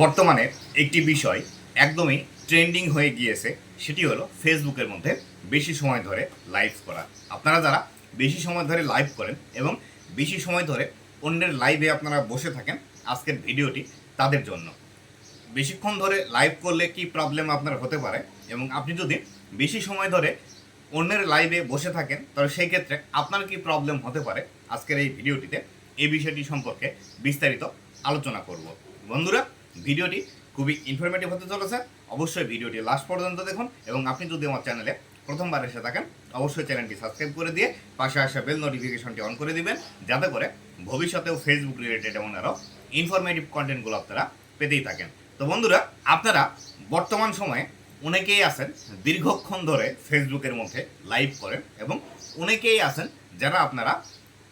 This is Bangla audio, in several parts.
বর্তমানে একটি বিষয় একদমই ট্রেন্ডিং হয়ে গিয়েছে, সেটি হলো ফেসবুকের মধ্যে বেশি সময় ধরে লাইভ করা। আপনারা যারা বেশি সময় ধরে লাইভ করেন এবং বেশি সময় ধরে অন্যের লাইভে আপনারা বসে থাকেন, আজকের ভিডিওটি তাদের জন্য। বেশিক্ষণ ধরে লাইভ করলে কি প্রবলেম আপনার হতে পারে? এবং আপনি যদি বেশি সময় ধরে অন্যের লাইভে বসে থাকেন, তাহলে সেই ক্ষেত্রে আপনার কি প্রবলেম হতে পারে? আজকের এই ভিডিওটিতে এই বিষয়টি সম্পর্কে বিস্তারিত আলোচনা করব। বন্ধুরা ভিডিওটি খুবই ইনফরমেটিভ হতে চলেছে। অবশ্যই ভিডিওটি লাস্ট পর্যন্ত দেখুন এবং আপনি যদি আমার চ্যানেলে প্রথমবার এসে থাকেন, অবশ্যই চ্যানেলটি সাবস্ক্রাইব করে দিয়ে পাশে আসা বেল নোটিফিকেশনটি অন করে দিবেন, যাতে করে ভবিষ্যতেও ফেসবুক রিলেটেড এমন আরও ইনফরমেটিভ কন্টেন্টগুলো আপনারা পেতেই থাকেন। তো বন্ধুরা, আপনারা বর্তমান সময়ে অনেকেই আছেন দীর্ঘক্ষণ ধরে ফেসবুকের মধ্যে লাইভ করেন এবং অনেকেই আছেন যারা আপনারা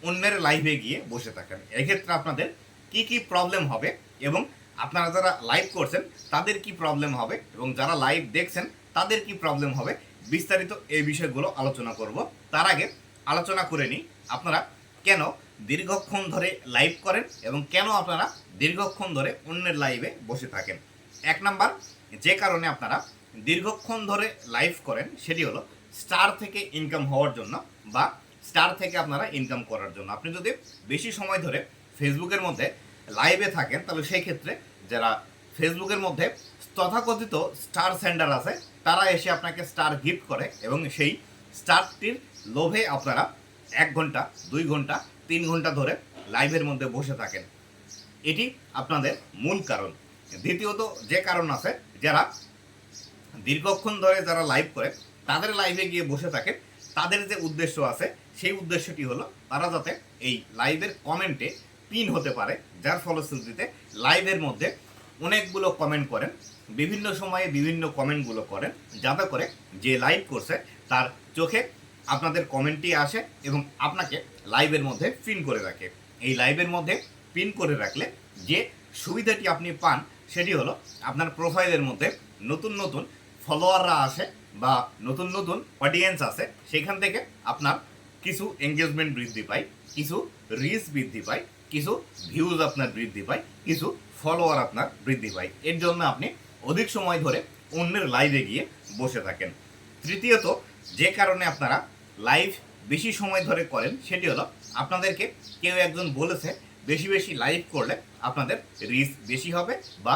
অন্যের লাইভে গিয়ে বসে থাকেন। এক্ষেত্রে আপনাদের কি কি প্রবলেম হবে এবং আপনারা যারা লাইভ করছেন, তাদের কি প্রবলেম হবে? এবং যারা লাইভ দেখছেন, তাদের কি প্রবলেম হবে? বিস্তারিত এই বিষয়গুলো আলোচনা করব। তার আগে আলোচনা করে নিই, আপনারা কেন দীর্ঘক্ষণ ধরে লাইভ করেন এবং কেন আপনারা দীর্ঘক্ষণ ধরে অন্যের লাইভে বসে থাকেন? এক নাম্বার, যে কারণে আপনারা দীর্ঘক্ষণ ধরে লাইভ করেন সেটি হলো স্টার থেকে ইনকাম হওয়ার জন্য বা স্টার থেকে আপনারা ইনকাম করার জন্য। আপনি যদি বেশি সময় ধরে ফেসবুকের মধ্যে লাইভে থাকেন, তাহলে সেই ক্ষেত্রে যারা ফেসবুকের মধ্যে তথাকথিত স্টার সেন্ডার আছে, তারা এসে আপনাকে স্টার গিফট করে এবং সেই স্টারটির লোভে আপনারা এক ঘণ্টা, দুই ঘণ্টা, তিন ঘণ্টা ধরে লাইভের মধ্যে বসে থাকেন। এটি আপনাদের মূল কারণ। দ্বিতীয়ত যে কারণ আছে, যারা দীর্ঘক্ষণ ধরে যারা লাইভ করে, তাদের লাইভে গিয়ে বসে থাকে তাদের যে উদ্দেশ্য আছে, সেই উদ্দেশ্যটি হলো তারা যাতে এই লাইভের কমেন্টে পিন হতে পারে, যার ফলশ্রুতিতে লাইভের মধ্যে অনেকগুলো কমেন্ট করেন, বিভিন্ন সময়ে বিভিন্ন কমেন্টগুলো করেন, যাতে করে যে লাইভ করছে তার চোখে আপনাদের কমেন্টটি আসে এবং আপনাকে লাইভের মধ্যে পিন করে রাখে। এই লাইভের মধ্যে পিন করে রাখলে যে সুবিধাটি আপনি পান, সেটি হলো আপনার প্রোফাইলের মধ্যে নতুন নতুন ফলোয়াররা আসে বা নতুন নতুন অডিয়েন্স আসে, সেখান থেকে আপনার কিছু এঙ্গেজমেন্ট বৃদ্ধি পায়, কিছু রিচ বৃদ্ধি পায় কিছু ভিউজ আপনার বৃদ্ধি পায়, কিছু ফলোয়ার আপনার বৃদ্ধি পায়। এর জন্য আপনি অধিক সময় ধরে অন্যের লাইভে গিয়ে বসে থাকেন। তৃতীয়ত, যে কারণে আপনারা লাইভ বেশি সময় ধরে করেন, সেটি হলো আপনাদেরকে কেউ একজন বলেছে, বেশি বেশি লাইভ করলে আপনাদের রিচ বেশি হবে বা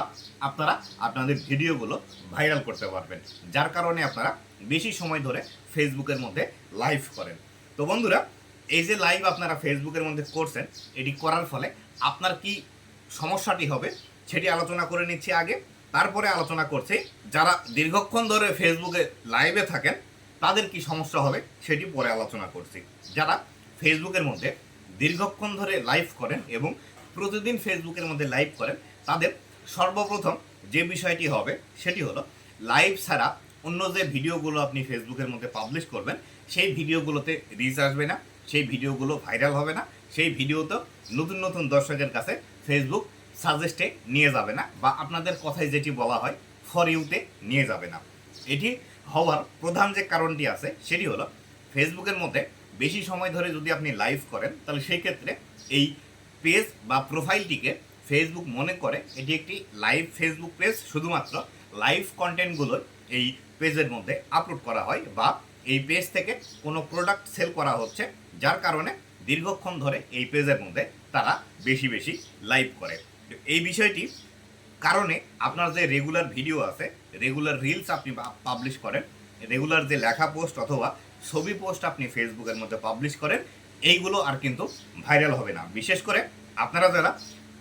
আপনারা আপনাদের ভিডিওগুলো ভাইরাল করতে পারবেন। যার কারণে আপনারা বেশি সময় ধরে ফেসবুকের মধ্যে লাইভ করেন। তো বন্ধুরা এই যে লাইভ আপনারা ফেসবুকের মধ্যে করছেন, এটি করার ফলে আপনার কি সমস্যাটি হবে সেটি আলোচনা করে নিচ্ছি আগে। তারপরে আলোচনা করছি, যারা দীর্ঘক্ষণ ধরে ফেসবুকে লাইভে থাকেন, তাদের কি সমস্যা হবে সেটি পরে আলোচনা করছি। যারা ফেসবুকের মধ্যে দীর্ঘক্ষণ ধরে লাইভ করেন এবং প্রতিদিন ফেসবুকের মধ্যে লাইভ করেন, তাদের সর্বপ্রথম যে বিষয়টি হবে সেটি হলো লাইভ ছাড়া অন্য যে ভিডিওগুলো আপনি ফেসবুকের মধ্যে পাবলিশ করবেন, সেই ভিডিওগুলোতে রিচ আসবে না। সেই ভিডিওগুলো ভাইরাল হবে না, সেই ভিডিও তো নতুন নতুন দর্শকের কাছে ফেসবুক সাজেস্টে নিয়ে যাবে না বা আপনাদের কথায় যেটি বলা হয় ফর ইউতে নিয়ে যাবে না। এটি হওয়ার প্রধান যে কারণটি আছে, সেটি হলো ফেসবুকের মধ্যে বেশি সময় ধরে যদি আপনি লাইভ করেন, তাহলে সেই ক্ষেত্রে এই পেজ বা প্রোফাইলটিকে ফেসবুক মনে করে এটি একটি লাইভ ফেসবুক পেজ শুধুমাত্র লাইভ কন্টেন্টগুলোর এই পেজের মধ্যে আপলোড করা হয় বা এই পেজ থেকে কোনো প্রোডাক্ট সেল করা হচ্ছে যার কারণে দীর্ঘক্ষণ ধরে এই পেজের মধ্যে তারা বেশি বেশি লাইভ করে। এই বিষয়টি কারণে আপনার যে রেগুলার ভিডিও আছে রেগুলার রিলস আপনি পাবলিশ করেন রেগুলার যে লেখা পোস্ট অথবা ছবি পোস্ট আপনি ফেসবুকের মধ্যে পাবলিশ করেন, এইগুলো আর কিন্তু ভাইরাল হবে না। বিশেষ করে আপনারা যারা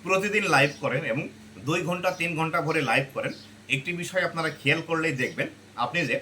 প্রতিদিন লাইভ করেন এবং দুই ঘণ্টা, তিন ঘণ্টা ভরে লাইভ করেন, একটি বিষয় আপনারা খেয়াল করলেই দেখবেন, আপনি যে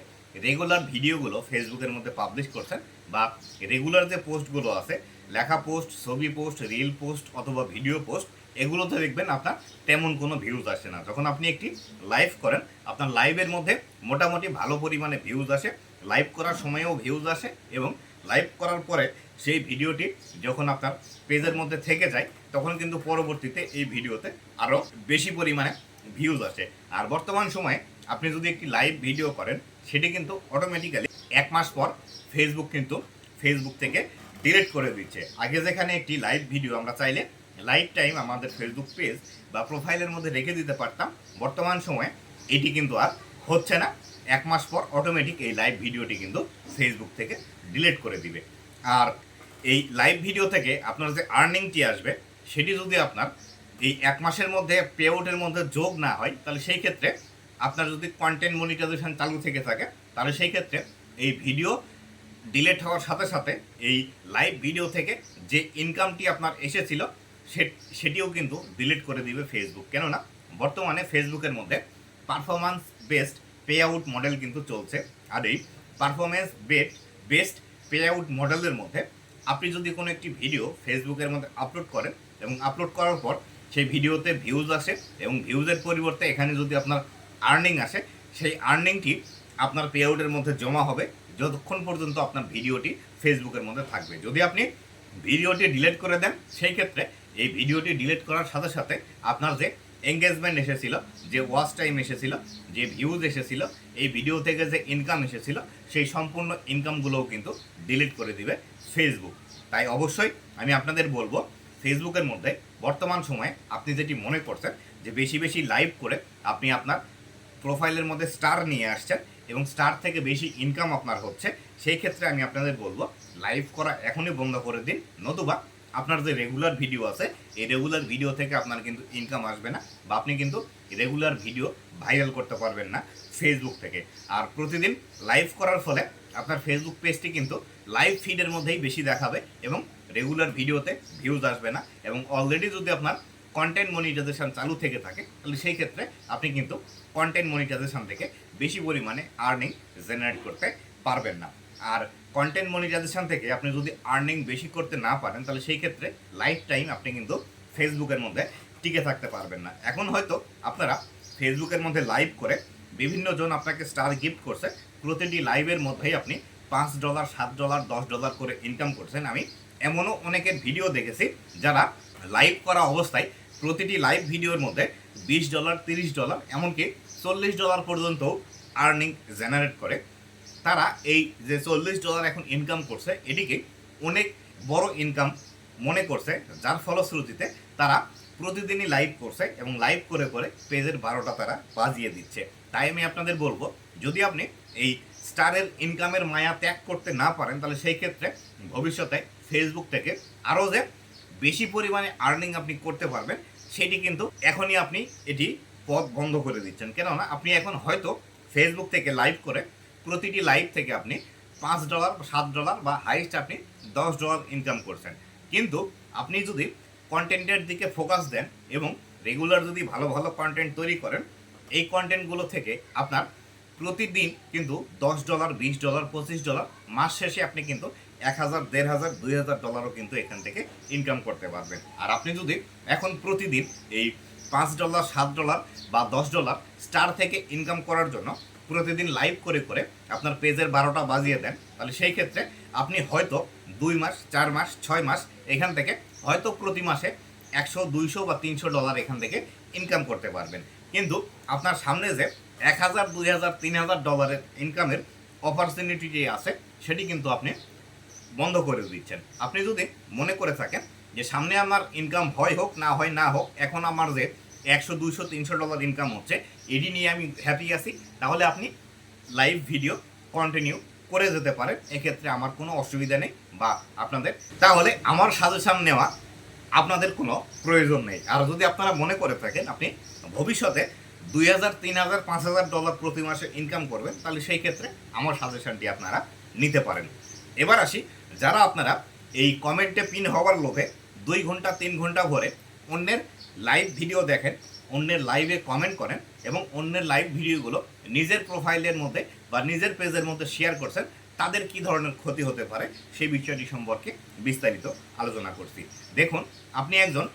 রেগুলার ভিডিওগুলো ফেসবুকের মধ্যে পাবলিশ করছেন বা রেগুলার যে পোস্টগুলো আছে, লেখা পোস্ট ছবি পোস্ট রিল পোস্ট অথবা ভিডিও পোস্ট এগুলোতে দেখবেন আপনার তেমন কোনো ভিউজ আসে না। যখন আপনি একটি লাইভ করেন, আপনার লাইভের মধ্যে মোটামুটি ভালো পরিমাণে ভিউজ আসে লাইভ করার সময়েও ভিউজ আসে এবং লাইভ করার পরে সেই ভিডিওটি যখন আপনার পেজের মধ্যে থেকে যায়, তখন কিন্তু পরবর্তীতে এই ভিডিওতে আরও বেশি পরিমাণে ভিউজ আসে। আর বর্তমান সময়ে আপনি যদি একটি লাইভ ভিডিও করেন, সেটি কিন্তু অটোমেটিক্যালি এক মাস পর ফেসবুক কিন্তু ফেসবুক থেকে ডিলিট করে দিচ্ছে। আগে যেখানে একটি লাইভ ভিডিও আমরা চাইলে লাইভ টাইম আমাদের ফেসবুক পেজ বা প্রোফাইলের মধ্যে রেখে দিতে পারতাম, বর্তমান সময়ে এটি কিন্তু আর হচ্ছে না। এক মাস পর অটোমেটিক এই লাইভ ভিডিওটি কিন্তু ফেসবুক থেকে ডিলিট করে দিবে। আর এই লাইভ ভিডিও থেকে আপনার যে আর্নিংটি আসবে, সেটি যদি আপনার এই এক মাসের মধ্যে পে আউটের মধ্যে যোগ না হয়, তাহলে সেই ক্ষেত্রে আপনার যদি কন্টেন্ট মনিটাইজেশন চালু থেকে থাকে, তাহলে সেই ক্ষেত্রে এই ভিডিও ডিলেট হওয়ার সাথে সাথে এই লাইভ ভিডিও থেকে যে ইনকামটি আপনার এসেছিল সেটিও কিন্তু ডিলিট করে দিবে ফেসবুক কেননা, বর্তমানে ফেসবুকের মধ্যে performance based pay out model কিন্তু চলছে। আর এই performance bed based pay out মডেলের মধ্যে আপনি যদি কোনো একটি ভিডিও ফেসবুকের মধ্যে আপলোড করেন এবং আপলোড করার পর সেই ভিডিওতে ভিউজ আসে এবং ভিউজের পরিবর্তে এখানে যদি আপনার আর্নিং আসে, সেই আর্নিংটি আপনার পে আউটের মধ্যে জমা হবে। যতক্ষণ পর্যন্ত আপনার ভিডিওটি ফেসবুকের মধ্যে থাকবে। যদি আপনি ভিডিওটি ডিলিট করে দেন, সেই ক্ষেত্রে এই ভিডিওটি ডিলিট করার সাথে সাথে আপনার যে এঙ্গেজমেন্ট এসেছিল, যে ওয়াচ টাইম এসেছিল, যে ভিউজ এসেছিল, এই ভিডিও থেকে যে ইনকাম এসেছিল, সেই সম্পূর্ণ ইনকামগুলোও কিন্তু ডিলিট করে দিবে ফেসবুক তাই অবশ্যই আমি আপনাদের বলব ফেসবুকের মধ্যে বর্তমান সময়ে আপনি যেটি মনে করছেন, যে বেশি বেশি লাইভ করে আপনি আপনার প্রোফাইলের মধ্যে স্টার নিয়ে আসছেন এবং স্টার থেকে বেশি ইনকাম আপনার হচ্ছে, সেই ক্ষেত্রে আমি আপনাদের বলব লাইভ করা এখনই বন্ধ করে দিন। নতুবা আপনার যে রেগুলার ভিডিও আছে, এই রেগুলার ভিডিও থেকে আপনার কিন্তু ইনকাম আসবে না বা আপনি কিন্তু রেগুলার ভিডিও ভাইরাল করতে পারবেন না ফেসবুক থেকে। আর প্রতিদিন লাইভ করার ফলে আপনার ফেসবুক পেজটি কিন্তু লাইভ ফিডের মধ্যেই বেশি দেখাবে এবং রেগুলার ভিডিওতে ভিউজ আসবে না। এবং অলরেডি যদি আপনার কন্টেন্ট মনিটাইজেশন চালু থেকে থাকে, তাহলে সেই ক্ষেত্রে আপনি কিন্তু কন্টেন্ট মনিটাইজেশন থেকে বেশি পরিমাণে আর্নিং জেনারেট করতে পারবেন না। আর কন্টেন্ট মনিটাইজেশন থেকে আপনি যদি আর্নিং বেশি করতে না পারেন, তাহলে সেই ক্ষেত্রে লাইফ টাইম আপনি কিন্তু ফেসবুকের মধ্যে টিকে থাকতে পারবেন না। এখন হয়তো আপনারা ফেসবুকের মধ্যে লাইভ করে বিভিন্ন জন আপনাকে স্টার গিফট করছে, প্রতিটি লাইভের মধ্যেই আপনি পাঁচ ডলার সাত ডলার দশ ডলার করে ইনকাম করছেন। আমি এমনও অনেকের ভিডিও দেখেছি যারা লাইভ করা অবস্থায় প্রতিটি লাইভ ভিডিওর মধ্যে বিশ ডলার তিরিশ ডলার এমনকি চল্লিশ ডলার পর্যন্ত আর্নিং জেনারেট করে। তারা এই যে চল্লিশ ডলার এখন ইনকাম করছে, এটিকে অনেক বড় ইনকাম মনে করছে, যার ফলশ্রুতিতে তারা প্রতিদিনই লাইভ করছে এবং লাইভ করে করে পেজের বারোটা তারা বাজিয়ে দিচ্ছে। তাই আমি আপনাদের বলব, যদি আপনি এই স্টারের ইনকামের মায়া ত্যাগ করতে না পারেন, তাহলে সেই ক্ষেত্রে ভবিষ্যতে ফেসবুক থেকে আরও যে বেশি পরিমাণে আর্নিং আপনি করতে পারবেন সেটি কিন্তু এখনই আপনি এটি পথ বন্ধ করে দিচ্ছেন। কেননা আপনি এখন হয়তো ফেসবুক থেকে লাইভ করে প্রতিটি লাইভ থেকে আপনি পাঁচ ডলার সাত ডলার বা হাইস্ট আপনি দশ ডলার ইনকাম করছেন। কিন্তু আপনি যদি কন্টেন্টের দিকে ফোকাস দেন এবং রেগুলার যদি ভালো ভালো কন্টেন্ট তৈরি করেন, এই কন্টেন্টগুলো থেকে আপনার প্রতিদিন কিন্তু দশ ডলার, বিশ ডলার, পঁচিশ ডলার, মাস শেষে আপনি কিন্তু এক হাজার, দেড় হাজার, দুই হাজার ডলারও কিন্তু এখান থেকে ইনকাম করতে পারবেন। আর আপনি যদি এখন প্রতিদিন এই পাঁচ ডলার, সাত ডলার বা দশ ডলার স্টার থেকে ইনকাম করার জন্য প্রতিদিন লাইভ করে করে আপনার পেজের বারোটা বাজিয়ে দেন, তাহলে সেই ক্ষেত্রে আপনি হয়তো দুই মাস, চার মাস, ছয় মাস এখান থেকে হয়তো প্রতি মাসে একশো, দুইশো বা তিনশো ডলার এখান থেকে ইনকাম করতে পারবেন। কিন্তু আপনার সামনে যে এক হাজার, দুই হাজার, তিন হাজার ডলারের ইনকামের অপরচুনিটি যে আছে, সেটি কিন্তু আপনি বন্ধ করে দিচ্ছেন। আপনি যদি মনে করে থাকেন যে সামনে আমার ইনকাম হয় হোক, না হয় না হোক, এখন আমার যে একশো, দুইশো, তিনশো ডলার ইনকাম হচ্ছে, এটি নিয়ে আমি হ্যাপি আছি, তাহলে আপনি লাইভ ভিডিও কন্টিনিউ করে যেতে পারেন। এক্ষেত্রে আমার কোনো অসুবিধা নেই বা আপনাদের, তাহলে আমার সাজেশন নেওয়া আপনাদের কোনো প্রয়োজন নেই। আর যদি আপনারা মনে করে থাকেন, আপনি ভবিষ্যতে দুই হাজার, তিন হাজার, পাঁচ হাজার ডলার প্রতি মাসে ইনকাম করবেন, তাহলে সেই ক্ষেত্রে আমার সাজেশনটি আপনারা নিতে পারেন। এবার আসি, যারা আপনারা এই কমেন্টে পিন হওয়ার লোভে দুই ঘণ্টা, তিন ঘণ্টা ভরে অন্যের লাইভ ভিডিও দেখেন, অন্যের লাইভে কমেন্ট করেন এবং অন্যের লাইভ ভিডিওগুলো নিজের প্রোফাইলের মধ্যে বা নিজের পেজের মধ্যে শেয়ার করছেন, তাদের কি ধরনের ক্ষতি হতে পারে সেই বিষয়টি সম্পর্কে বিস্তারিত আলোচনা করছি। দেখুন, আপনি একজন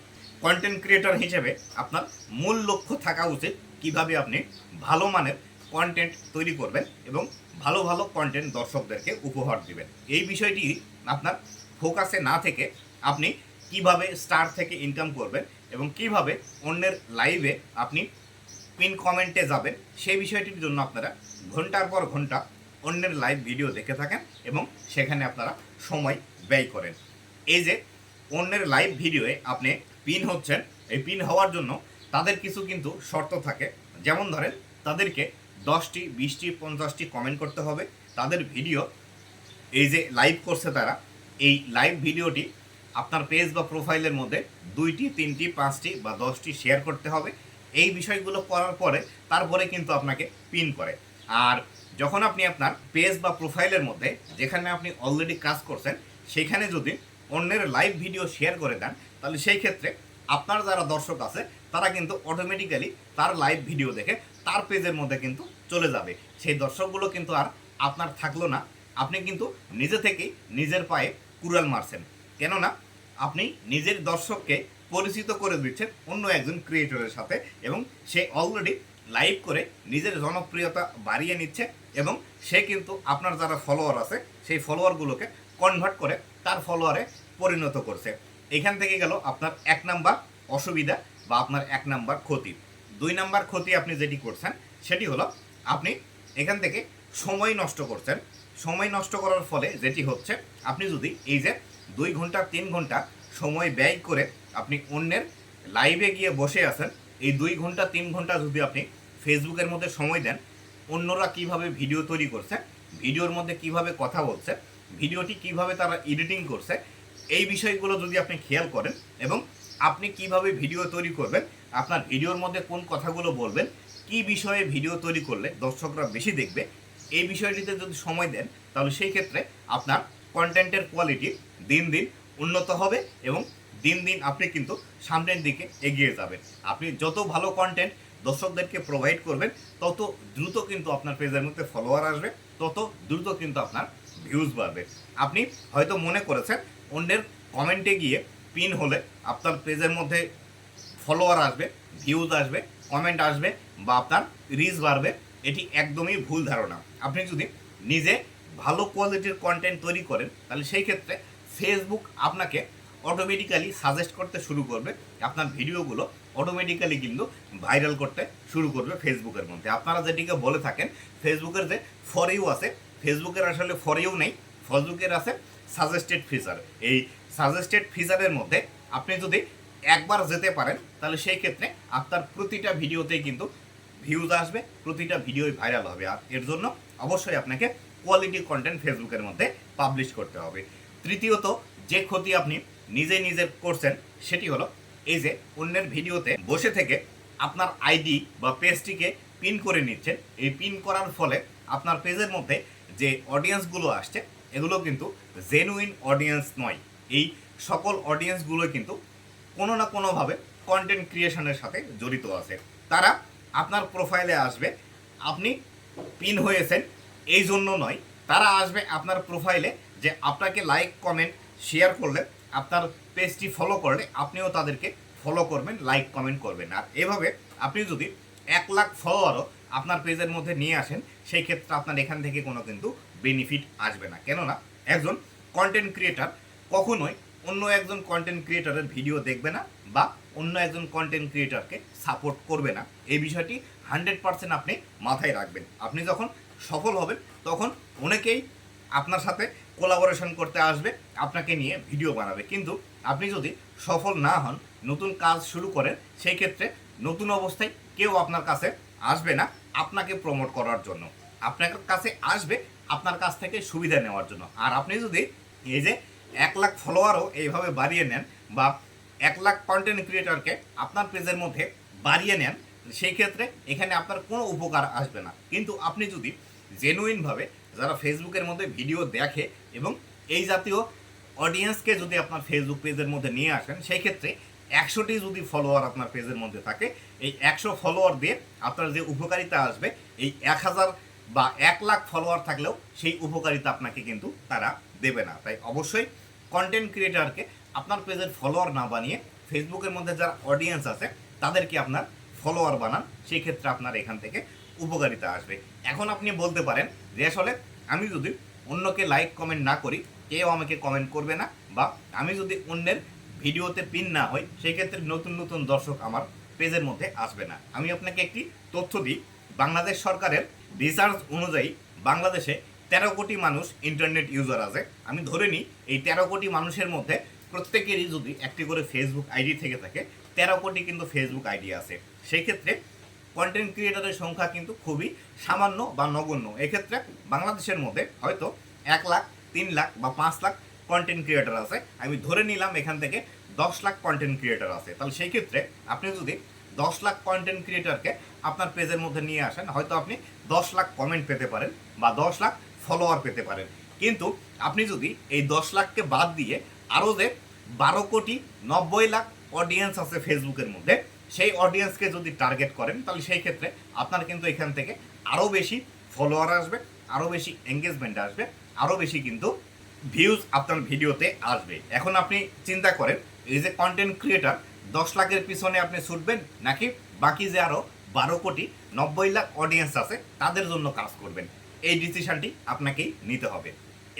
কন্টেন্ট ক্রিয়েটর হিসেবে আপনার মূল লক্ষ্য থাকা উচিত কীভাবে আপনি ভালো মানের কন্টেন্ট তৈরি করবেন এবং ভালো ভালো কন্টেন্ট দর্শকদেরকে উপহার দিবেন। এই বিষয়টি আপনার ফোকাসে না থেকে আপনি কীভাবে স্টার থেকে ইনকাম করবেন এবং কীভাবে অন্যের লাইভে আপনি পিন কমেন্টে যাবেন, সেই বিষয়টির জন্য আপনারা ঘণ্টার পর ঘণ্টা অন্যের লাইভ ভিডিও দেখে থাকেন এবং সেখানে আপনারা সময় ব্যয় করেন। এই যে অন্যের লাইভ ভিডিওয়ে আপনি পিন হচ্ছেন, এই পিন হওয়ার জন্য তাদের কিছু কিন্তু শর্ত থাকে। যেমন ধরেন, তাদেরকে দশটি, বিশটি, পঞ্চাশটি কমেন্ট করতে হবে। তাদের ভিডিও এই যে লাইভ করছে তারা, এই লাইভ ভিডিওটি আপনার পেজ বা প্রোফাইলের মধ্যে দুইটি, তিনটি, পাঁচটি বা দশটি শেয়ার করতে হবে। এই বিষয়গুলো করার পরে তারপরে কিন্তু আপনাকে পিন করে। আর যখন আপনি আপনার পেজ বা প্রোফাইলের মধ্যে যেখানে আপনি অলরেডি কাজ করছেন, সেখানে যদি অন্যের লাইভ ভিডিও শেয়ার করে দেন, তাহলে সেই ক্ষেত্রে আপনার যারা দর্শক আছে, তারা কিন্তু অটোমেটিক্যালি তার লাইভ ভিডিও দেখে তার পেজের মধ্যে কিন্তু চলে যাবে। সেই দর্শকগুলো কিন্তু আর আপনার থাকল না। আপনি কিন্তু নিজে থেকেই নিজের পায়ে কুড়াল মারছেন। কেননা আপনি নিজের দর্শককে পরিচিত করে দিচ্ছেন অন্য একজন ক্রিয়েটরের সাথে এবং সে অলরেডি লাইভ করে নিজের জনপ্রিয়তা বাড়িয়ে নিচ্ছে এবং সে কিন্তু আপনার যারা ফলোয়ার আছে, সেই ফলোয়ারগুলোকে কনভার্ট করে তার ফলোয়ারে পরিণত করছে। এখান থেকে গেল আপনার এক নাম্বার অসুবিধা বা আপনার এক নাম্বার ক্ষতি। দুই নাম্বার ক্ষতি আপনি যেটি করছেন, সেটি হলো আপনি এখান থেকে সময় নষ্ট করছেন। সময় নষ্ট করার ফলে যেটি হচ্ছে, আপনি যদি এই যে দুই ঘণ্টা, তিন ঘণ্টা সময় ব্যয় করে আপনি অন্যের লাইভে গিয়ে বসে আছেন, এই দুই ঘণ্টা, তিন ঘণ্টা যদি আপনি ফেসবুকের মধ্যে সময় দেন, অন্যরা কীভাবে ভিডিও তৈরি করছে ভিডিওর মধ্যে কীভাবে কথা বলছে ভিডিওটি কীভাবে তারা এডিটিং করছে এই বিষয়গুলো যদি আপনি খেয়াল করেন এবং আপনি কীভাবে ভিডিও তৈরি করবেন, আপনার ভিডিওর মধ্যে কোন কথাগুলো বলবেন, কি বিষয়ে ভিডিও তৈরি করলে দর্শকরা বেশি দেখবে, এই বিষয়টিতে যদি সময় দেন, তাহলে সেই ক্ষেত্রে আপনার কন্টেন্টের কোয়ালিটি দিন দিন উন্নত হবে এবং দিন দিন আপনি কিন্তু সামনের দিকে এগিয়ে যাবেন। আপনি যত ভালো কন্টেন্ট দর্শকদেরকে প্রোভাইড করবেন, তত দ্রুত কিন্তু আপনার পেজের মধ্যে ফলোয়ার আসবে, তত দ্রুত কিন্তু আপনার ভিউজ বাড়বে। আপনি হয়তো মনে করেছেন অন্যের কমেন্টে গিয়ে পিন হলে আপনার পেজের মধ্যে ফলোয়ার আসবে ভিউজ আসবে কমেন্ট আসবে বা আপনার রিচ বাড়বে, এটি একদমই ভুল ধারণা। আপনি যদি নিজে ভালো কোয়ালিটির কন্টেন্ট তৈরি করেন, তাহলে সেই ক্ষেত্রে ফেসবুক আপনাকে অটোমেটিক্যালি সাজেস্ট করতে শুরু করবে আপনার ভিডিওগুলো অটোমেটিক্যালি কিন্তু ভাইরাল করতে শুরু করবে ফেসবুকের মধ্যে। আপনারা যেটিকে বলে থাকেন ফেসবুকের যে ফর ইউ আছে ফেসবুকের আসলে ফর ইউ নেই ফেসবুকের আছে সাজেস্টেড ফিচার এই সাজেস্টেড ফিচারের মধ্যে আপনি যদি একবার যেতে পারেন, তাহলে সেই ক্ষেত্রে আপনার প্রতিটা ভিডিওতেই কিন্তু ভিউজ আসবে, প্রতিটা ভিডিওই ভাইরাল হবে। আর এর জন্য অবশ্যই আপনাকে কোয়ালিটি কন্টেন্ট ফেসবুকের মধ্যে পাবলিশ করতে হবে। তৃতীয়ত, যে ক্ষতি আপনি নিজে নিজে করছেন, সেটি হলো এই যে অন্যের ভিডিওতে বসে থেকে আপনার আইডি বা পেজটিকে পিন করে নিচ্ছেন। এই পিন করার ফলে আপনার পেজের মধ্যে যে অডিয়েন্সগুলো আসছে এগুলো কিন্তু জেনুইন অডিয়েন্স নয়। এই সকল অডিয়েন্সগুলো কিন্তু কোনো না কোনোভাবে কন্টেন্ট ক্রিয়েশনের সাথে জড়িত আছে। তারা আপনার প্রোফাইলে আসবে, আপনি পিন হয়েছেন, এই জন্য নয়। তারা আসবে আপনার প্রোফাইলে যে আপনাকে লাইক কমেন্ট শেয়ার করলে, আপনার পেজটি ফলো করলে আপনিও তাদেরকে ফলো করবেন লাইক কমেন্ট করবেন। আর এভাবে আপনি যদি এক লাখ ফলোয়ারও আপনার পেজের মধ্যে নিয়ে আসেন, সেই ক্ষেত্রে আপনার এখান থেকে কোনো কিন্তু বেনিফিট আসবে না। কেননা একজন কন্টেন্ট ক্রিয়েটার কখনোই অন্য একজন কন্টেন্ট ক্রিয়েটারের ভিডিও দেখবে না বা অন্য একজন কন্টেন্ট ক্রিয়েটারকে সাপোর্ট করবে না। এই বিষয়টি হান্ড্রেড পার্সেন্ট আপনি মাথায় রাখবেন। আপনি যখন সফল হবেন, তখন অনেকেই আপনার সাথে কোলাবোরেশন করতে আসবে, আপনাকে নিয়ে ভিডিও বানাবে। কিন্তু আপনি যদি সফল না হন, নতুন কাজ শুরু করেন, সেই ক্ষেত্রে নতুন অবস্থায় কেউ আপনার কাছে আসবে না, আপনাকে প্রমোট করার জন্য। আপনার কাছে আসবে আপনার কাছ থেকে সুবিধা নেওয়ার জন্য। আর আপনি যদি এই যে এক লাখ ফলোয়ারও এইভাবে বাড়িয়ে নেন বা এক লাখ কন্টেন্ট ক্রিয়েটরকে আপনার পেজের মধ্যে বাড়িয়ে নেন, সেই ক্ষেত্রে এখানে আপনার কোনো উপকার আসবে না। কিন্তু আপনি যদি জেনুইনভাবে যারা ফেসবুকের মধ্যে ভিডিও দেখে এবং এই জাতীয় অডিয়েন্সকে যদি আপনার ফেসবুক পেজের মধ্যে নিয়ে আসেন, সেই ক্ষেত্রে একশোটি যদি ফলোয়ার আপনার পেজের মধ্যে থাকে, এই একশো ফলোয়ার দিয়ে আপনার যে উপকারিতা আসবে, এই এক হাজার বা এক লাখ ফলোয়ার থাকলেও সেই উপকারিতা আপনাকে কিন্তু তারা দেবে না। তাই অবশ্যই কন্টেন্ট ক্রিয়েটারকে আপনার পেজের ফলোয়ার না বানিয়ে ফেসবুকের মধ্যে যারা অডিয়েন্স আছে, তাদেরকে আপনার ফলোয়ার বানান। সেই ক্ষেত্রে আপনার এখান থেকে উপকারিতা আসবে। এখন আপনি বলতে পারেন, যে আসলে আমি যদি অন্যকে লাইক কমেন্ট না করি, কেউ আমাকে কমেন্ট করবে না বা আমি যদি অন্যের ভিডিওতে পিন না হই, সেই ক্ষেত্রে নতুন নতুন দর্শক আমার পেজের মধ্যে আসবে না। আমি আপনাকে একটি তথ্য দিই, বাংলাদেশ সরকারের রিসার্চ অনুযায়ী বাংলাদেশে তেরো কোটি মানুষ ইন্টারনেট ইউজার আছে। আমি ধরে নিই, এই তেরো কোটি মানুষের মধ্যে প্রত্যেকেরই যদি একটি করে ফেসবুক আইডি থেকে থাকে, তেরো কোটি কিন্তু ফেসবুক আইডি আছে। সেই ক্ষেত্রে কন্টেন্ট ক্রিয়েটারের সংখ্যা কিন্তু খুবই সামান্য বা নগণ্য। এক্ষেত্রে বাংলাদেশের মধ্যে হয়তো এক লাখ, তিন লাখ বা পাঁচ লাখ কন্টেন্ট ক্রিয়েটর আছে। আমি ধরে নিলাম এখান থেকে দশ লাখ কন্টেন্ট ক্রিয়েটর আছে। তাহলে সেই ক্ষেত্রে আপনি যদি দশ লাখ কন্টেন্ট ক্রিয়েটরকে আপনার পেজের মধ্যে নিয়ে আসেন, হয়তো আপনি দশ লাখ কমেন্ট পেতে পারেন বা দশ লাখ ফলোয়ার পেতে পারেন। কিন্তু আপনি যদি এই দশ লাখকে বাদ দিয়ে আরও যে বারো কোটি নব্বই লাখ অডিয়েন্স আছে ফেসবুকের মধ্যে, সেই অডিয়েন্সকে যদি টার্গেট করেন, তাহলে সেই ক্ষেত্রে আপনার কিন্তু এখান থেকে আরও বেশি ফলোয়ার আসবে, আরও বেশি এঙ্গেজমেন্ট আসবে, আরও বেশি কিন্তু ভিউজ আপনার ভিডিওতে আসবে। এখন আপনি চিন্তা করেন, এই যে কন্টেন্ট ক্রিয়েটার দশ লাখের পিছনে আপনি ছুটবেন, নাকি বাকি যে আরও বারো কোটি নব্বই লাখ অডিয়েন্স আছে, তাদের জন্য কাজ করবেন। এই ডিসিশনটি আপনাকেই নিতে হবে।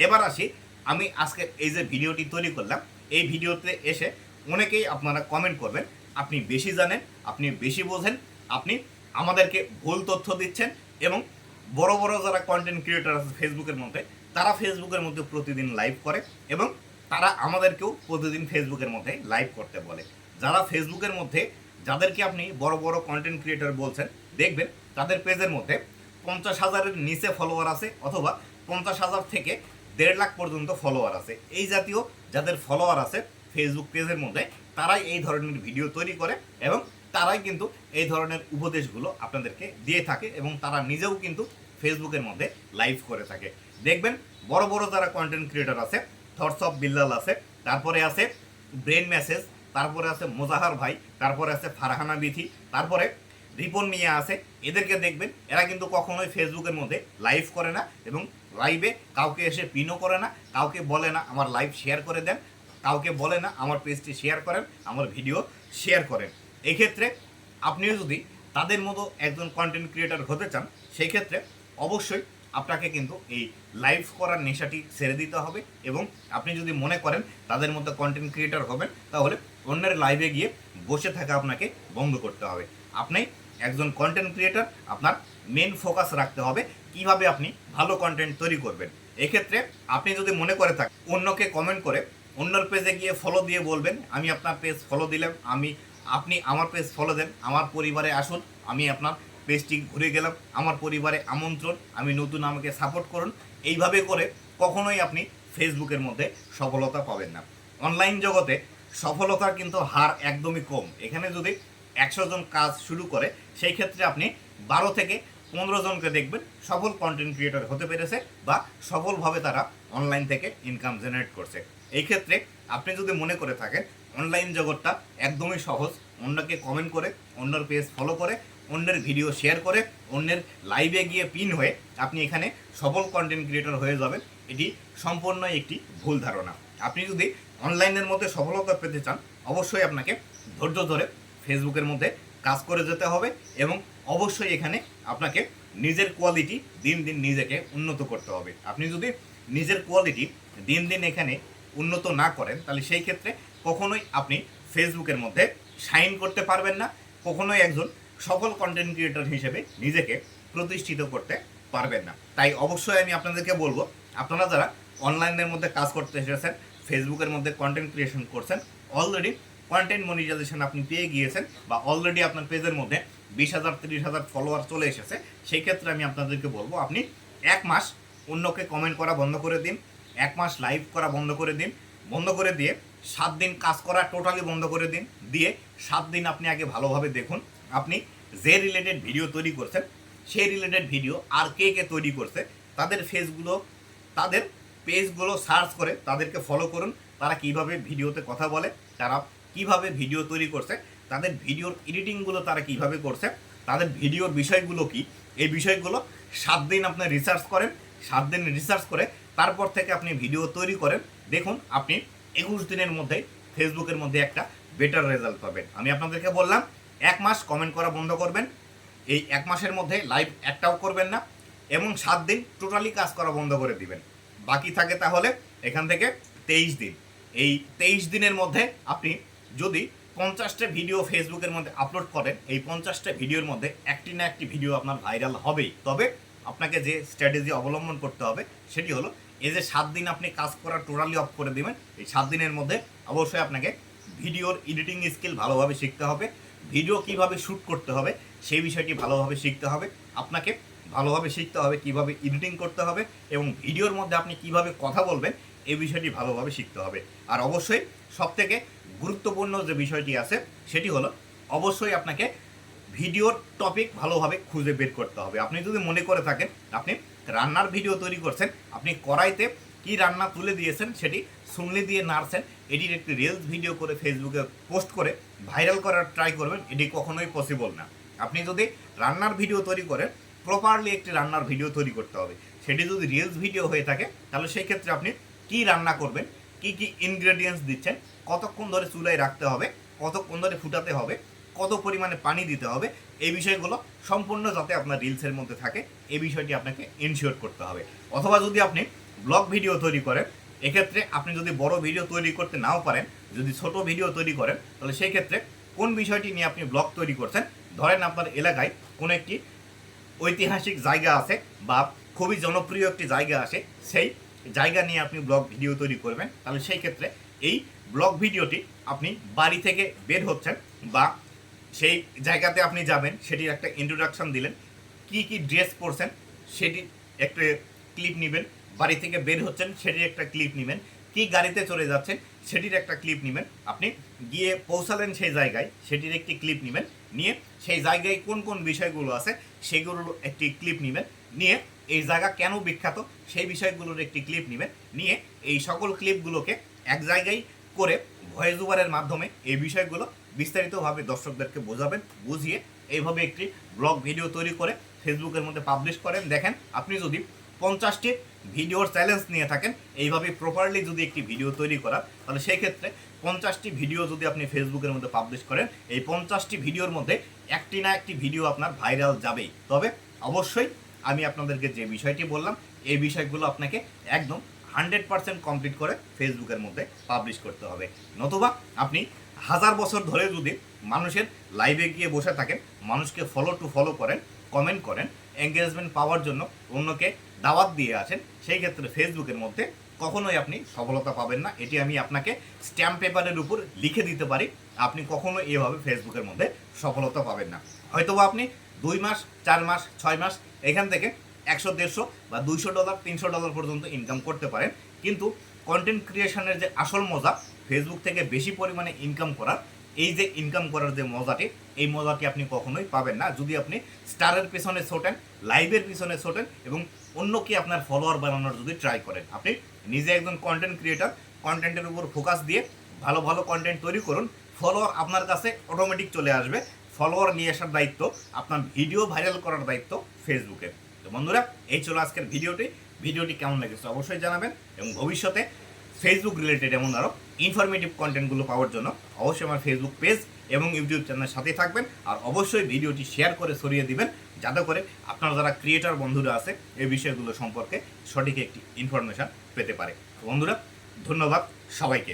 এবার আসি, আমি আজকে এই যে ভিডিওটি তৈরি করলাম, এই ভিডিওতে এসে অনেকেই আপনারা কমেন্ট করবেন, আপনি বেশি জানেন, আপনি বেশি বোঝেন, আপনি আমাদেরকে ভুল তথ্য দিচ্ছেন এবং বড় বড় যারা কন্টেন্ট ক্রিয়েটার আছে ফেসবুকের মধ্যে, তারা ফেসবুকের মধ্যে প্রতিদিন লাইভ করে এবং তারা আমাদেরকেও প্রতিদিন ফেসবুকের মধ্যে লাইভ করতে বলে। যারা ফেসবুকের মধ্যে যাদেরকে আপনি বড় বড় কন্টেন্ট ক্রিয়েটর বলছেন, দেখবেন তাদের পেজের মধ্যে পঞ্চাশ হাজারের নিচে ফলোয়ার আছে অথবা পঞ্চাশ হাজার থেকে দেড় লাখ পর্যন্ত ফলোয়ার আছে। এই জাতীয় যাদের ফলোয়ার আছে ফেসবুক পেজের মধ্যে, তারাই এই ধরনের ভিডিও তৈরি করে এবং তারাই কিন্তু এই ধরনের উপদেশগুলো আপনাদেরকে দিয়ে থাকে এবং তারা নিজেও কিন্তু ফেসবুকের মধ্যে লাইভ করে থাকে। দেখবেন বড় বড় যারা কন্টেন্ট ক্রিয়েটর আছে থটস অফ বিল্লাল আছে, তারপরে আছে ব্রেন মেসেজ তারপরে আছে মোজাহার ভাই, তারপরে আছে ফারহানা বিথি, তারপরে রিপন মিয়া আছে। এদেরকে দেখবেন, এরা কিন্তু কখনোই ফেসবুকের মধ্যে লাইভ করে না এবং লাইভে কাউকে এসে পিনও করে না, কাউকে বলে না, আমার লাইভ শেয়ার করে দেন। কাউকে বলে না, আমার পেজটি শেয়ার করেন, আমার ভিডিও শেয়ার করেন। এক্ষেত্রে আপনিও যদি তাদের মতো একজন কন্টেন্ট ক্রিয়েটার হতে চান সেই ক্ষেত্রে অবশ্যই আপনাকে কিন্তু এই লাইভ করার নেশাটি ছেড়ে দিতে হবে এবং আপনি যদি মনে করেন তাদের মধ্যে কন্টেন্ট ক্রিয়েটার হবেন, তাহলে অন্যের লাইভে গিয়ে বসে থাকা আপনাকে বন্ধ করতে হবে। আপনি একজন কন্টেন্ট ক্রিয়েটার আপনার মেন ফোকাস রাখতে হবে কীভাবে আপনি ভালো কন্টেন্ট তৈরি করবেন। এক্ষেত্রে আপনি যদি মনে করে থাকেন, অন্যকে কমেন্ট করে অন্যর পেজে গিয়ে ফলো দিয়ে বলবেন, আমি আপনার পেজ ফলো দিলাম, আমি, আপনি আমার পেজ ফলো দেন, আমার পরিবারে আসুন, আমি আপনার পেজটি ঘুরে গেলাম, আমার পরিবারে আমন্ত্রণ, আমি নতুন আমাকে সাপোর্ট করুন। এইভাবে করে কখনোই আপনি ফেসবুকের মধ্যে সফলতা পাবেন না। অনলাইন জগতে সফলতার কিন্তু হার একদমই কম। এখানে যদি একশো জন কাজ শুরু করে, সেই ক্ষেত্রে আপনি বারো থেকে পনেরো জনকে দেখবেন সফল কন্টেন্ট ক্রিয়েটর হতে পেরেছে বা সফলভাবে তারা অনলাইন থেকে ইনকাম জেনারেট করছে। এই ক্ষেত্রে আপনি যদি মনে করে থাকেন অনলাইন জগৎটা একদমই সহজ। অন্যকে কমেন্ট করে, অন্যর পেজ ফলো করে, অন্যের ভিডিও শেয়ার করে, অন্যের লাইভে গিয়ে পিন হয়ে আপনি এখানে সফল কন্টেন্ট ক্রিয়েটর হয়ে যাবেন, এটি সম্পূর্ণ একটি ভুল ধারণা। আপনি যদি অনলাইনের মধ্যে সফলতা পেতে চান, অবশ্যই আপনাকে ধৈর্য ধরে ফেসবুকের মধ্যে কাজ করে যেতে হবে এবং অবশ্যই এখানে আপনাকে নিজের কোয়ালিটি দিন দিন নিজেকে উন্নত করতে হবে। আপনি যদি নিজের কোয়ালিটি দিন দিন এখানে উন্নত না করেন, তাহলে সেই ক্ষেত্রে কখনোই আপনি ফেসবুকের মধ্যে সাইন করতে পারবেন না, কখনোই একজন সফল কন্টেন্ট ক্রিয়েটর হিসেবে নিজেকে প্রতিষ্ঠিত করতে পারবেন না। তাই অবশ্যই আমি আপনাদেরকে বলব, আপনারা যারা অনলাইনের মধ্যে কাজ করতে এসেছেন ফেসবুকের মধ্যে কন্টেন্ট ক্রিয়েশন করছেন অলরেডি কন্টেন্ট মনিটাইজেশন আপনি পেয়ে গিয়েছেন বা অলরেডি আপনার পেজের মধ্যে বিশ হাজার, তিরিশ হাজার ফলোয়ার চলে এসেছে, সেই ক্ষেত্রে আমি আপনাদেরকে বলব, আপনি এক মাস অন্যকে কমেন্ট করা বন্ধ করে দিন, এক মাস লাইভ করা বন্ধ করে দিন, বন্ধ করে দিয়ে সাত দিন কাজ করা টোটালি বন্ধ করে দিন, দিয়ে সাত দিন আপনি আগে ভালোভাবে দেখুন, আপনি যে রিলেটেড ভিডিও তৈরি করছেন, সেই রিলেটেড ভিডিও আর কে কে তৈরি করছে, তাদের ফেসগুলো তাদের পেজগুলো সার্চ করে তাদেরকে ফলো করুন। তারা কীভাবে ভিডিওতে কথা বলে, তারা কীভাবে ভিডিও তৈরি করছে, তাদের ভিডিওর এডিটিংগুলো তারা কীভাবে করছে, তাদের ভিডিওর বিষয়গুলো কি, এই বিষয়গুলো সাত দিন আপনি রিসার্চ করেন, সাত দিন রিসার্চ করে তারপর থেকে আপনি ভিডিও তৈরি করেন। দেখুন, আপনি একুশ দিনের মধ্যে ফেসবুকের মধ্যে একটা বেটার রেজাল্ট পাবেন। আমি আপনাদেরকে বললাম, এক মাস কমেন্ট করা বন্ধ করবেন। এই এক মাসের মধ্যে লাইভ একটাও করবেন না। এবং সাত দিন টোটালি কাজ করা বন্ধ করে দিবেন। বাকি থাকে তাহলে এখান থেকে তেইশ দিন। এই তেইশ দিনের মধ্যে আপনি যদি পঞ্চাশটা ভিডিও ফেসবুকের মধ্যে আপলোড করেন, এই পঞ্চাশটা ভিডিওর মধ্যে একটি না একটি ভিডিও আপনার ভাইরাল হবেই। তবে আপনাকে যে স্ট্র্যাটেজি অবলম্বন করতে হবে সেটি হলো, এই যে সাত দিন আপনি কাজ করা টোটালি অফ করে দিবেন, এই সাত দিনের মধ্যে অবশ্যই আপনাকে ভিডিওর এডিটিং স্কিল ভালোভাবে শিখতে হবে। ভিডিও কীভাবে শ্যুট করতে হবে, সেই বিষয়টি ভালোভাবে শিখতে হবে। আপনাকে ভালোভাবে শিখতে হবে, কীভাবে এডিটিং করতে হবে এবং ভিডিওর মধ্যে আপনি কীভাবে কথা বলবেন, এই বিষয়টি ভালোভাবে শিখতে হবে। আর অবশ্যই সবথেকে গুরুত্বপূর্ণ যে বিষয়টি আছে, সেটি হলো অবশ্যই আপনাকে ভিডিওর টপিক ভালোভাবে খুঁজে বের করতে হবে। আপনি যদি মনে করে থাকেন, আপনি রান্নার ভিডিও তৈরি করছেন, আপনি কড়াইতে কি রান্না তুলে দিয়েছেন সেটি সুনলি দিয়ে নাড়ছেন, এটির একটি রিলস ভিডিও করে ফেসবুকে পোস্ট করে ভাইরাল করার ট্রাই করবেন, এটি কখনোই পসিবল না। আপনি যদি রান্নার ভিডিও তৈরি করেন প্রপারলি একটি রান্নার ভিডিও তৈরি করতে হবে। সেটি যদি রিলস ভিডিও হয়ে থাকে, তাহলে সেই ক্ষেত্রে আপনি কি রান্না করবেন, কি কি ইনগ্রেডিয়েন্টস দিচ্ছেন, কতক্ষণ ধরে চুলায় রাখতে হবে, কতক্ষণ ধরে ফুটাতে হবে, কত পরিমাণে পানি দিতে হবে, এই বিষয়গুলো সম্পূর্ণ যাতে আপনার রিলসের মধ্যে থাকে, এই বিষয়টি আপনাকে ইনশিওর করতে হবে। অথবা যদি আপনি ব্লগ ভিডিও তৈরি করেন, এক্ষেত্রে আপনি যদি বড় ভিডিও তৈরি করতে নাও পারেন, যদি ছোট ভিডিও তৈরি করেন, তাহলে সেই ক্ষেত্রে কোন বিষয়টি নিয়ে আপনি ব্লগ তৈরি করছেন, ধরেন আপনার এলাকায় কোনো একটি ঐতিহাসিক জায়গা আছে বা খুবই জনপ্রিয় একটি জায়গা আছে, সেই জায়গা নিয়ে আপনি ব্লগ ভিডিও তৈরি করবেন। তাহলে সেই ক্ষেত্রে এই ব্লগ ভিডিওটি আপনি বাড়ি থেকে বের হচ্ছেন বা সেই জায়গাতে আপনি যাবেন, সেটির একটা ইন্ট্রোডাকশন দিলেন, কি কি ড্রেস পরছেন, সেটি একটা ক্লিপ নেবেন, বাড়ি থেকে বের হচ্ছেন, সেটির একটা ক্লিপ নেবেন, কি গাড়িতে চলে যাচ্ছেন, সেটির একটা ক্লিপ নেবেন, আপনি গিয়ে পৌঁছালেন সেই জায়গায়, সেটির একটি ক্লিপ নেবেন, নিয়ে সেই জায়গায় কোন কোন বিষয়গুলো আছে সেগুলোর একটি ক্লিপ নেবেন। নিয়ে এই জায়গা কেন বিখ্যাত? সেই বিষয়গুলোর একটি ক্লিপ নেবেন। নিয়ে এই সকল ক্লিপগুলোকে এক জায়গায় করে ভয়েস ওভারের মাধ্যমে এই বিষয়গুলো বিস্তারিতভাবে দর্শকদেরকে বোঝাবেন, বুঝিয়ে এইভাবে একটি ব্লগ ভিডিও তৈরি করে ফেসবুকের মধ্যে পাবলিশ করেন। দেখেন, আপনি যদি পঞ্চাশটি ভিডিওর চ্যালেঞ্জ নিয়ে থাকেন এইভাবে প্রপারলি যদি একটি ভিডিও তৈরি করা, তাহলে সেই ক্ষেত্রে পঞ্চাশটি ভিডিও যদি আপনি ফেসবুকের মধ্যে পাবলিশ করেন, এই পঞ্চাশটি ভিডিওর মধ্যে একটি না একটি ভিডিও আপনার ভাইরাল যাবেই। তবে অবশ্যই আমি আপনাদেরকে যে বিষয়টি বললাম, এই বিষয়গুলো আপনাকে একদম হান্ড্রেড পার্সেন্ট কমপ্লিট করে ফেসবুকের মধ্যে পাবলিশ করতে হবে। নতুবা আপনি হাজার বছর ধরে যদি মানুষের লাইভে গিয়ে বসে থাকেন, মানুষকে ফলো টু ফলো করেন কমেন্ট করেন এঙ্গেজমেন্ট পাওয়ার জন্য অন্যকে দাওয়াত দিয়ে আসেন সেই ক্ষেত্রে ফেসবুকের মধ্যে কখনোই আপনি সফলতা পাবেন না। এটি আমি আপনাকে স্ট্যাম্প পেপারের উপর লিখে দিতে পারি। আপনি কখনো এভাবে ফেসবুকের মধ্যে সফলতা পাবেন না। হয়তোবা আপনি দুই মাস, চার মাস, ছয় মাস এখান থেকে একশো, দেড়শো বা দুইশো ডলার তিনশো ডলার পর্যন্ত ইনকাম করতে পারেন। কিন্তু কন্টেন্ট ক্রিয়েশনের যে আসল মজা ফেসবুক থেকে বেশি পরিমাণে ইনকাম করার এই যে ইনকাম করার যে মজাটি, এই মজাটি আপনি কখনোই পাবেন না। যদি আপনি স্টারের পেছনে ছোটেন, লাইভের পিছনে ছোটেন এবং অন্যকে আপনার ফলোয়ার বানানোর যদি ট্রাই করেন, আপনি নিজে একজন কন্টেন্ট ক্রিয়েটার কন্টেন্টের উপর ফোকাস দিয়ে ভালো ভালো কন্টেন্ট তৈরি করুন ফলোয়ার আপনার কাছে অটোমেটিক চলে আসবে। ফলোয়ার নিয়ে আসার দায়িত্ব, আপনার ভিডিও ভাইরাল করার দায়িত্ব ফেসবুকের তো বন্ধুরা, এই ছিল আজকের ভিডিওটি ভিডিওটি কেমন লেগেছে অবশ্যই জানাবেন এবং ভবিষ্যতে ফেসবুক রিলেটেড এমন আরও ইনফরমেটিভ কন্টেন্টগুলো পাওয়ার জন্য অবশ্যই আমার ফেসবুক পেজ এবং ইউটিউব চ্যানেলের সাথেই থাকবেন। আর অবশ্যই ভিডিওটি শেয়ার করে ছড়িয়ে দিবেন, যাতে করে আপনারা যারা ক্রিয়েটার বন্ধুরা আছে, এই বিষয়গুলো সম্পর্কে সঠিক একটি ইনফরমেশান পেতে পারে। বন্ধুরা, ধন্যবাদ সবাইকে।